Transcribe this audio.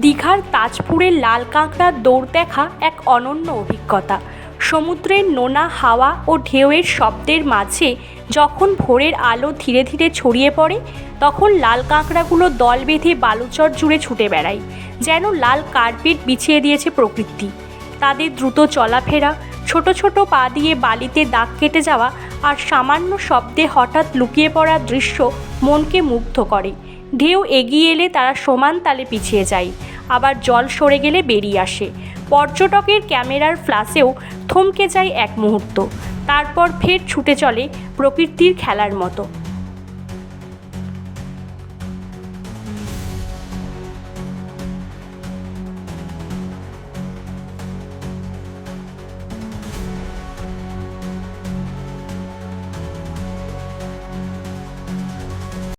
দীঘার তাজপুরের লাল কাঁকড়ার দৌড় দেখা এক অনন্য অভিজ্ঞতা। সমুদ্রের নোনা হাওয়া ও ঢেউয়ের শব্দের মাঝে যখন ভোরের আলো ধীরে ধীরে ছড়িয়ে পড়ে, তখন লাল কাঁকড়াগুলো দল বেঁধে বালুচর জুড়ে ছুটে বেড়ায়, যেন লাল কার্পেট বিছিয়ে দিয়েছে প্রকৃতি। তাদের দ্রুত চলাফেরা, ছোট ছোট পা দিয়ে বালিতে দাগ কেটে যাওয়া আর সামান্য শব্দে হঠাৎ লুকিয়ে পড়া দৃশ্য মনকে মুগ্ধ করে। ঢেউ এগিয়ে এলে তারা সমান তালে পিছিয়ে যায়। আবার জল সরে গেলে বেরিয়ে আসে। পর্যটকের ক্যামেরার ফ্ল্যাশেও থমকে যায় এক মুহূর্ত। তারপর ফের ছুটে চলে প্রকৃতির খেলার মতো।